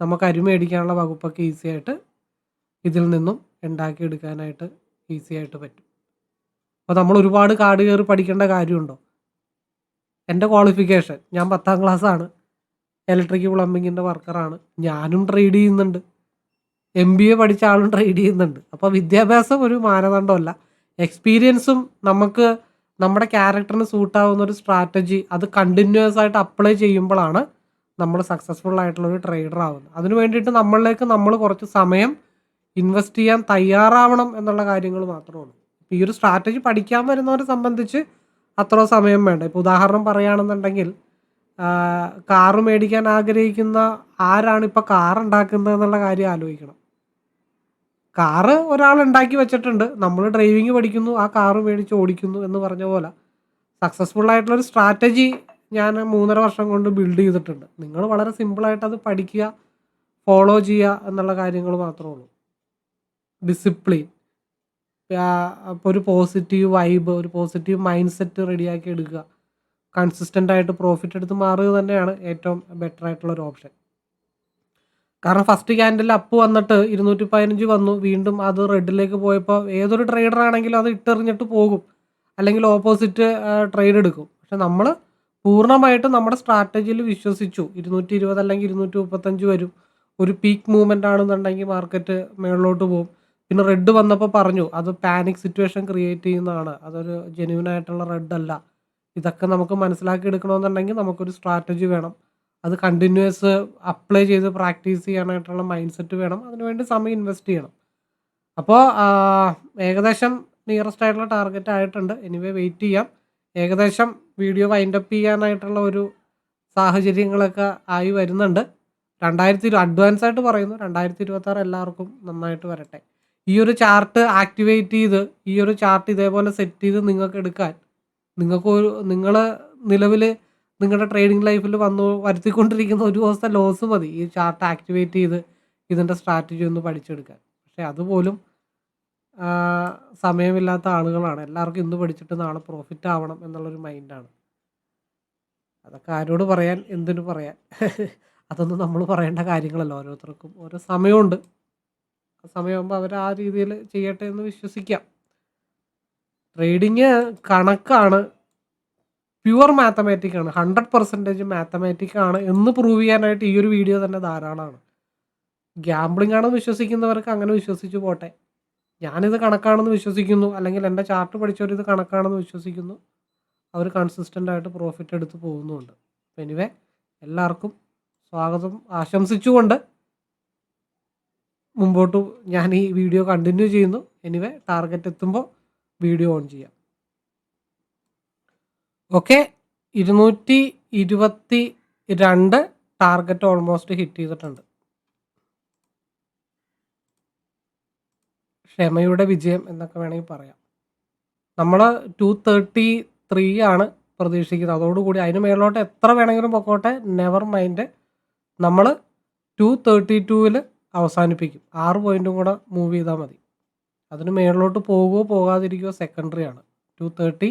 നമുക്ക് അരിമേടിക്കാനുള്ള വകുപ്പൊക്കെ ഈസി ആയിട്ട് ഇതിൽ നിന്നും ഉണ്ടാക്കിയെടുക്കാനായിട്ട് ഈസി ആയിട്ട് പറ്റും. അപ്പോൾ നമ്മൾ ഒരുപാട് കാട് കയറി പഠിക്കേണ്ട കാര്യമുണ്ടോ? എന്റെ ക്വാളിഫിക്കേഷൻ ഞാൻ പത്താം ക്ലാസ്സാണ് ഇലക്ട്രിക് പ്ലംബിങ്ങിന്റെ വർക്കറാണ് ഞാനും ട്രേഡ് ചെയ്യുന്നുണ്ട്. എം ബി എ പഠിച്ച ആളും ട്രേഡ് ചെയ്യുന്നുണ്ട്. അപ്പോൾ വിദ്യാഭ്യാസം ഒരു മാനദണ്ഡമല്ല. എക്സ്പീരിയൻസും നമുക്ക് നമ്മുടെ ക്യാരക്ടറിന് സൂട്ടാവുന്ന ഒരു സ്ട്രാറ്റജി അത് കണ്ടിന്യൂസ് ആയിട്ട് അപ്ലൈ ചെയ്യുമ്പോഴാണ് നമ്മൾ സക്സസ്ഫുൾ ആയിട്ടുള്ള ഒരു ട്രേഡർ ആവുന്നത്. അതിനു വേണ്ടിയിട്ട് നമ്മളിലേക്ക് നമ്മൾ കുറച്ച് സമയം ഇൻവെസ്റ്റ് ചെയ്യാൻ തയ്യാറാവണം എന്നുള്ള കാര്യങ്ങൾ മാത്രമേ ഉള്ളൂ. ഈ ഒരു സ്ട്രാറ്റജി പഠിക്കാൻ വരുന്നവരെ സംബന്ധിച്ച് അത്ര സമയം വേണ്ട. ഇപ്പോൾ ഉദാഹരണം പറയുകയാണെന്നുണ്ടെങ്കിൽ കാറ് മേടിക്കാൻ ആഗ്രഹിക്കുന്ന ആരാണ് ഇപ്പോൾ കാർ ഉണ്ടാക്കുന്നത് എന്നുള്ള കാര്യം ആലോചിക്കണം. കാറ് ഒരാൾ ഉണ്ടാക്കി വെച്ചിട്ടുണ്ട്. നമ്മൾ ഡ്രൈവിംഗ് പഠിക്കുന്നു ആ കാർ മേടിച്ച് ഓടിക്കുന്നു എന്ന് പറഞ്ഞ പോലെ. സക്സസ്ഫുൾ ആയിട്ടുള്ള ഒരു സ്ട്രാറ്റജി ഞാൻ മൂന്നര വർഷം കൊണ്ട് ബിൽഡ് ചെയ്തിട്ടുണ്ട്. നിങ്ങൾ വളരെ സിമ്പിളായിട്ട് അത് പഠിക്കുക ഫോളോ ചെയ്യുക എന്നുള്ള കാര്യങ്ങൾ മാത്രമേ ഉള്ളൂ. ഡിസിപ്ലിൻ ഒരു പോസിറ്റീവ് വൈബ് ഒരു പോസിറ്റീവ് മൈൻഡ് സെറ്റ് റെഡിയാക്കി എടുക്കുക. കൺസിസ്റ്റന്റ് ആയിട്ട് പ്രോഫിറ്റ് എടുത്ത് മാറുക തന്നെയാണ് ഏറ്റവും ബെറ്റർ ആയിട്ടുള്ള ഒരു ഓപ്ഷൻ കാരണം ഫസ്റ്റ് ക്യാൻഡിൽ അപ്പ് വന്നിട്ട് ഇരുന്നൂറ്റി പതിനഞ്ച് വന്നു. വീണ്ടും അത് റെഡിലേക്ക് പോയപ്പോൾ ഏതൊരു ട്രേഡർ ആണെങ്കിലും അത് ഇട്ടെറിഞ്ഞിട്ട് പോകും. അല്ലെങ്കിൽ ഓപ്പോസിറ്റ് ട്രേഡ് എടുക്കും. പക്ഷെ നമ്മൾ പൂർണമായിട്ടും നമ്മുടെ സ്ട്രാറ്റജിയിൽ വിശ്വസിച്ചു. ഇരുന്നൂറ്റി ഇരുപത് അല്ലെങ്കിൽ ഇരുന്നൂറ്റി മുപ്പത്തഞ്ച് വരും. ഒരു പീക്ക് മൂവ്മെന്റ് ആണെന്നുണ്ടെങ്കിൽ മാർക്കറ്റ് മേളിലോട്ട് പോകും. പിന്നെ റെഡ് വന്നപ്പോൾ പറഞ്ഞു അത് പാനിക് സിറ്റുവേഷൻ ക്രിയേറ്റ് ചെയ്യുന്നതാണ്. അതൊരു ജെന്യൂൻ ആയിട്ടുള്ള റെഡ് അല്ല. ഇതൊക്കെ നമുക്ക് മനസ്സിലാക്കി എടുക്കണമെന്നുണ്ടെങ്കിൽ നമുക്കൊരു സ്ട്രാറ്റജി വേണം. അത് കണ്ടിന്യൂസ് അപ്ലൈ ചെയ്ത് പ്രാക്ടീസ് ചെയ്യാനായിട്ടുള്ള മൈൻഡ് സെറ്റ് വേണം. അതിനുവേണ്ടി സമയം ഇൻവെസ്റ്റ് ചെയ്യണം. അപ്പോൾ ഏകദേശം നിയറസ്റ്റ് ആയിട്ടുള്ള ടാർഗറ്റ് ആയിട്ടുണ്ട്. എനിവേ വെയിറ്റ് ചെയ്യാം. ഏകദേശം വീഡിയോ വൈൻഡപ്പ് ചെയ്യാനായിട്ടുള്ള ഒരു സാഹചര്യങ്ങളൊക്കെ ആയി വരുന്നുണ്ട്. രണ്ടായിരത്തി അഡ്വാൻസ് ആയിട്ട് പറയുന്നു. രണ്ടായിരത്തി ഇരുപത്താറ് എല്ലാവർക്കും നന്നായിട്ട് വരട്ടെ. ഈ ഒരു ചാർട്ട് ആക്ടിവേറ്റ് ചെയ്ത് ഈ ഒരു ചാർട്ട് ഇതേപോലെ സെറ്റ് ചെയ്ത് നിങ്ങൾക്ക് എടുക്കാൻ നിങ്ങൾക്ക് ഒരു നിങ്ങൾ നിലവിൽ നിങ്ങളുടെ ട്രേഡിംഗ് ലൈഫിൽ വന്നു വരുത്തിക്കൊണ്ടിരിക്കുന്ന ഒരു ദിവസത്തെ ലോസ് മതി. ഈ ചാർട്ട് ആക്ടിവേറ്റ് ചെയ്ത് ഇതിന്റെ സ്ട്രാറ്റജി ഒന്ന് പഠിച്ചെടുക്കാൻ. പക്ഷേ അതുപോലും സമയമില്ലാത്ത ആളുകളാണ്. എല്ലാവർക്കും ഇന്ന് പഠിച്ചിട്ട് നാളെ പ്രോഫിറ്റ് ആവണം എന്നുള്ളൊരു മൈൻഡാണ്. അതൊക്കെ ആരോട് പറയാൻ എന്തിനു പറയാൻ? അതൊന്നും നമ്മൾ പറയേണ്ട കാര്യങ്ങളല്ല. ഓരോരുത്തർക്കും ഓരോ സമയമുണ്ട്. സമയമാകുമ്പോൾ അവർ ആ രീതിയിൽ ചെയ്യട്ടെ എന്ന് വിശ്വസിക്കാം. ട്രേഡിങ് കണക്കാണ്. പ്യുവർ മാത്തമാറ്റിക് ആണ്. ഹൺഡ്രഡ് പെർസെന്റേജ് മാത്തമാറ്റിക് ആണ് എന്ന് പ്രൂവ് ചെയ്യാനായിട്ട് ഈ ഒരു വീഡിയോ തന്നെ ധാരാളമാണ്. ഗ്യാംബ്ലിംഗ് ആണെന്ന് വിശ്വസിക്കുന്നവർക്ക് അങ്ങനെ വിശ്വസിച്ചു പോട്ടെ. ഞാനിത് കണക്കാണെന്ന് വിശ്വസിക്കുന്നു. അല്ലെങ്കിൽ എന്റെ ചാർട്ട് പഠിച്ചവർ ഇത് കണക്കാണെന്ന് വിശ്വസിക്കുന്നു. അവർ കൺസിസ്റ്റന്റ് ആയിട്ട് പ്രോഫിറ്റ് എടുത്ത് പോകുന്നുമുണ്ട് എനിവേ എല്ലാവർക്കും സ്വാഗതം. ആശംസിച്ചുകൊണ്ട് മുമ്പോട്ട് ഞാൻ ഈ വീഡിയോ കണ്ടിന്യൂ ചെയ്യുന്നു. എനിവേ ടാർഗറ്റ് എത്തുമ്പോൾ വീഡിയോ ഓൺ ചെയ്യാം. ഓക്കെ? ഇരുന്നൂറ്റി ഇരുപത്തി രണ്ട് ടാർഗറ്റ് ഓൾമോസ്റ്റ് ഹിറ്റ് ചെയ്തിട്ടുണ്ട്. ക്ഷമയുടെ വിജയം എന്നൊക്കെ വേണമെങ്കിൽ പറയാം. നമ്മൾ ടു തേർട്ടി ത്രീ ആണ് പ്രതീക്ഷിക്കുന്നത്. അതോടുകൂടി അതിന് മേളിലോട്ട് എത്ര വേണമെങ്കിലും പൊക്കോട്ടെ നെവർ മൈൻഡ് നമ്മൾ ടു തേർട്ടി ടൂവിൽ അവസാനിപ്പിക്കും. ആറ് പോയിന്റും കൂടെ മൂവ് ചെയ്താൽ മതി. അതിന് മേളിലോട്ട് പോകുകയോ പോകാതിരിക്കുകയോ സെക്കൻഡറി ആണ്. Two thirty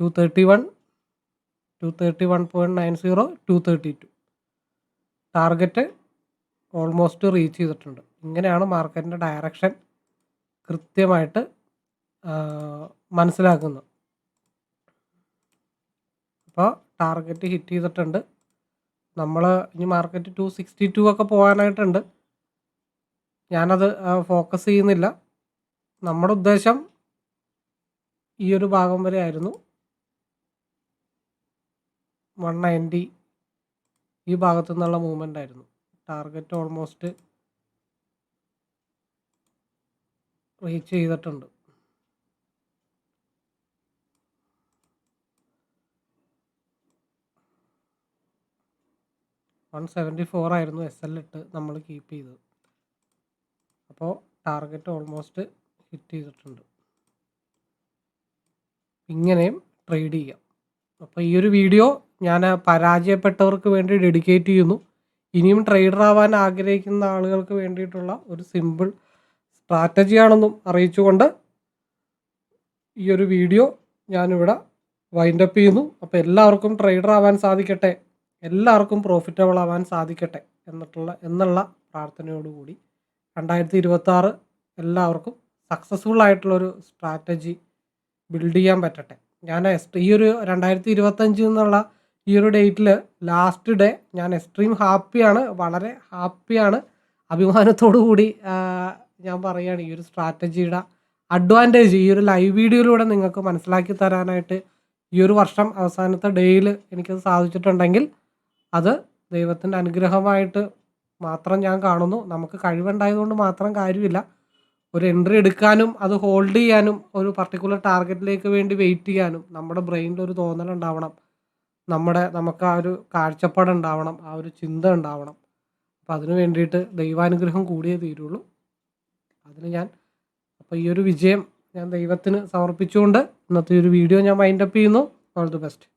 two thirty one two thirty one point nine zero two thirty two target almost reach ചെയ്തിട്ടുണ്ട്. ഇങ്ങനെയാണ് മാർക്കറ്റിന്റെ ഡയറക്ഷൻ കൃത്യമായിട്ട് മനസ്സിലാക്കുന്നത്. അപ്പോൾ ടാർഗറ്റ് ഹിറ്റ് ചെയ്തിട്ടുണ്ട്. നമ്മൾ ഇനി മാർക്കറ്റ് ടു സിക്സ്റ്റി ടു ഒക്കെ പോകാനായിട്ടുണ്ട് ഞാനത് ഫോക്കസ് ചെയ്യുന്നില്ല. നമ്മുടെ ഉദ്ദേശം ഈ ഒരു ഭാഗം വരെ ആയിരുന്നു. വൺ നയന്റി ഈ ഭാഗത്തു നിന്നുള്ള മൂവ്മെന്റ് ആയിരുന്നു. ടാർഗറ്റ് ഓൾമോസ്റ്റ് റീച്ച് ചെയ്തിട്ടുണ്ട്. വൺ സെവന്റി ഫോർ ആയിരുന്നു എസ് എൽ ഇട്ട് നമ്മൾ കീപ്പ് ചെയ്തത്. അപ്പോൾ ടാർഗറ്റ് ഓൾമോസ്റ്റ് ഹിറ്റ് ചെയ്തിട്ടുണ്ട്. ഇങ്ങനെയും ട്രേഡ് ചെയ്യാം. അപ്പോൾ ഈ ഒരു വീഡിയോ ഞാൻ പരാജയപ്പെട്ടവർക്ക് വേണ്ടി ഡെഡിക്കേറ്റ് ചെയ്യുന്നു. ഇനിയും ട്രേഡർ ആവാൻ ആഗ്രഹിക്കുന്ന ആളുകൾക്ക് വേണ്ടിയിട്ടുള്ള ഒരു സിമ്പിൾ സ്ട്രാറ്റജിയാണെന്നും അറിയിച്ചുകൊണ്ട് ഈ ഒരു വീഡിയോ ഞാനിവിടെ വൈൻഡപ്പ് ചെയ്യുന്നു. അപ്പോൾ എല്ലാവർക്കും ട്രേഡർ ആവാൻ സാധിക്കട്ടെ എല്ലാവർക്കും പ്രോഫിറ്റബിൾ ആവാൻ സാധിക്കട്ടെ എന്നിട്ടുള്ള എന്നുള്ള പ്രാർത്ഥനയോടുകൂടി രണ്ടായിരത്തി ഇരുപത്തി ആറ് എല്ലാവർക്കും സക്സസ്ഫുൾ ആയിട്ടുള്ളൊരു സ്ട്രാറ്റജി ബിൽഡ് ചെയ്യാൻ പറ്റട്ടെ. ഞാൻ എക്സ്ട്രീ ഈ ഒരു രണ്ടായിരത്തി ഇരുപത്തഞ്ച് എന്നുള്ള ഈ ഒരു ഡേറ്റിൽ ലാസ്റ്റ് ഡേ ഞാൻ എക്സ്ട്രീം ഹാപ്പിയാണ് വളരെ ഹാപ്പിയാണ് അഭിമാനത്തോടു കൂടി ഞാൻ പറയുകയാണ് ഈ ഒരു സ്ട്രാറ്റജിയുടെ അഡ്വാന്റേജ് ഈ ഒരു ലൈവ് വീഡിയോയിലൂടെ നിങ്ങൾക്ക് മനസ്സിലാക്കി തരാനായിട്ട് ഈ ഒരു വർഷം അവസാനത്തെ ഡേയിൽ എനിക്കത് സാധിച്ചിട്ടുണ്ടെങ്കിൽ അത് ദൈവത്തിന്റെ അനുഗ്രഹമായിട്ട് മാത്രം ഞാൻ കാണുന്നു. നമുക്ക് കഴിവുണ്ടായതുകൊണ്ട് മാത്രം കാര്യമില്ല. ഒരു എൻട്രി എടുക്കാനും അത് ഹോൾഡ് ചെയ്യാനും ഒരു പർട്ടിക്കുലർ ടാർഗറ്റിലേക്ക് വേണ്ടി വെയിറ്റ് ചെയ്യാനും നമ്മുടെ ബ്രെയിനിൽ ഒരു തോന്നൽ ഉണ്ടാവണം. നമ്മുടെ നമുക്ക് ആ ഒരു കാഴ്ചപ്പാട് ഉണ്ടാവണം ആ ഒരു ചിന്ത ഉണ്ടാവണം. അപ്പം അതിനു വേണ്ടിയിട്ട് ദൈവാനുഗ്രഹം കൂടിയേ തീരുള്ളൂ. അതിന് ഞാൻ അപ്പോൾ ഈ ഒരു വിജയം ഞാൻ ദൈവത്തിന് സമർപ്പിച്ചുകൊണ്ട് ഇന്നത്തെ ഒരു വീഡിയോ ഞാൻ മൈൻഡപ്പ് ചെയ്യുന്നു. All the best